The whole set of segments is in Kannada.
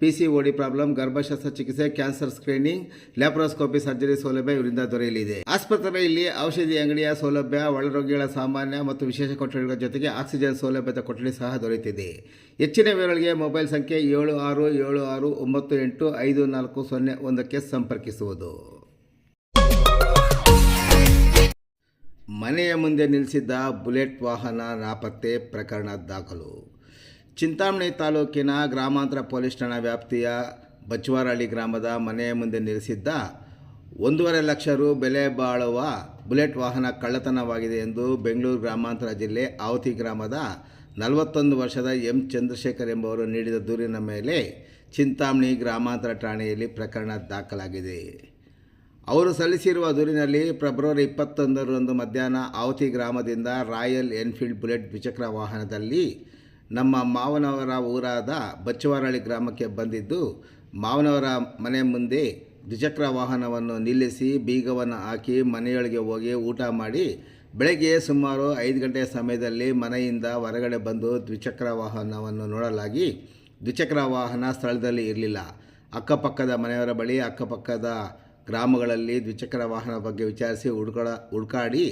P C problem ಗರ್ಭಶಸ್ತ್ರ ಚಿಕಿತ್ಸೆ ಕ್ಯಾನ್ಸರ್ ಸ್ಕ್ರೀನಿಂಗ್ ಲ್ಯಾಪ್ರೋಸ್ಕೋಪಿ ಸರ್ಜರಿ ಸೌಲಭ್ಯ ಇವರಿಂದ ದೊರೆಯಲಿದೆ. ಆಸ್ಪತ್ರೆಯಲ್ಲಿ ಔಷಧಿ ಅಂಗಡಿಯ ಸೌಲಭ್ಯ, ಒಳರೋಗಿಗಳ ಸಾಮಾನ್ಯ ಮತ್ತು ವಿಶೇಷ ಕೊಠಡಿಗಳ ಜೊತೆಗೆ ಆಕ್ಸಿಜನ್ ಸೌಲಭ್ಯದ ಕೊಠಡಿ ಸಹ ದೊರೆಯುತ್ತಿದೆ. ಹೆಚ್ಚಿನ ವಿವರಗಳಿಗೆ ಮೊಬೈಲ್ ಸಂಖ್ಯೆ ಏಳು ಆರು ಏಳು ಆರು ಒಂಬತ್ತು ಎಂಟು ಐದು ನಾಲ್ಕು ಸೊನ್ನೆ ಒಂದಕ್ಕೆ ಸಂಪರ್ಕಿಸುವುದು. ಮನೆಯ ಮುಂದೆ ನಿಲ್ಲಿಸಿದ್ದ ಬುಲೆಟ್ ವಾಹನ ನಾಪತ್ತೆ ಪ್ರಕರಣ ದಾಖಲು. ಚಿಂತಾಮಣಿ ತಾಲೂಕಿನ ಗ್ರಾಮಾಂತರ ಪೊಲೀಸ್ ಠಾಣಾ ವ್ಯಾಪ್ತಿಯ ಬಚ್ಚುವಾರಹಳ್ಳಿ ಗ್ರಾಮದ ಮನೆಯ ಮುಂದೆ ನಿಲ್ಲಿಸಿದ್ದ ಒಂದೂವರೆ ಲಕ್ಷ ರು ಬೆಲೆ ಬಾಳುವ ಬುಲೆಟ್ ವಾಹನ ಕಳ್ಳತನವಾಗಿದೆ ಎಂದು ಬೆಂಗಳೂರು ಗ್ರಾಮಾಂತರ ಜಿಲ್ಲೆ ಆವತಿ ಗ್ರಾಮದ ನಲವತ್ತೊಂದು ವರ್ಷದ ಎಂ ಚಂದ್ರಶೇಖರ್ ಎಂಬುವರು ನೀಡಿದ ದೂರಿನ ಮೇಲೆ ಚಿಂತಾಮಣಿ ಗ್ರಾಮಾಂತರ ಠಾಣೆಯಲ್ಲಿ ಪ್ರಕರಣ ದಾಖಲಾಗಿದೆ. ಅವರು ಸಲ್ಲಿಸಿರುವ ದೂರಿನಲ್ಲಿ ಫೆಬ್ರವರಿ ಇಪ್ಪತ್ತೊಂದರಂದು ಮಧ್ಯಾಹ್ನ ಆವತಿ ಗ್ರಾಮದಿಂದ ರಾಯಲ್ ಎನ್ಫೀಲ್ಡ್ ಬುಲೆಟ್ ದ್ವಿಚಕ್ರ ವಾಹನದಲ್ಲಿ ನಮ್ಮ ಮಾವನವರ ಊರಾದ ಬಚ್ಚವಾರಳ್ಳಿ ಗ್ರಾಮಕ್ಕೆ ಬಂದಿದ್ದು, ಮಾವನವರ ಮನೆ ಮುಂದೆ ದ್ವಿಚಕ್ರ ವಾಹನವನ್ನು ನಿಲ್ಲಿಸಿ ಬೀಗವನ್ನು ಹಾಕಿ ಮನೆಯೊಳಗೆ ಹೋಗಿ ಊಟ ಮಾಡಿ, ಬೆಳಗ್ಗೆ ಸುಮಾರು ಐದು ಗಂಟೆ ಸಮಯದಲ್ಲಿ ಮನೆಯಿಂದ ಹೊರಗಡೆ ಬಂದು ದ್ವಿಚಕ್ರ ವಾಹನವನ್ನು ನೋಡಲಾಗಿ, ದ್ವಿಚಕ್ರ ವಾಹನ ಸ್ಥಳದಲ್ಲಿ ಇರಲಿಲ್ಲ. ಅಕ್ಕಪಕ್ಕದ ಮನೆಯವರ ಬಳಿ, ಅಕ್ಕಪಕ್ಕದ ಗ್ರಾಮಗಳಲ್ಲಿ ದ್ವಿಚಕ್ರ ವಾಹನ ಬಗ್ಗೆ ವಿಚಾರಿಸಿ ಹುಡುಕಾಡ ಹುಡುಕಾಡಿ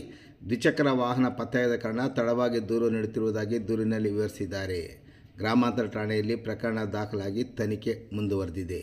ದ್ವಿಚಕ್ರ ವಾಹನ ಪತ್ತೆಯಾದ ಕಾರಣ ತಡವಾಗಿ ದೂರು ನೀಡುತ್ತಿರುವುದಾಗಿ ದೂರಿನಲ್ಲಿ ವಿವರಿಸಿದ್ದಾರೆ. ಗ್ರಾಮಾಂತರ ಠಾಣೆಯಲ್ಲಿ ಪ್ರಕರಣ ದಾಖಲಾಗಿ ತನಿಖೆ ಮುಂದುವರೆದಿದೆ.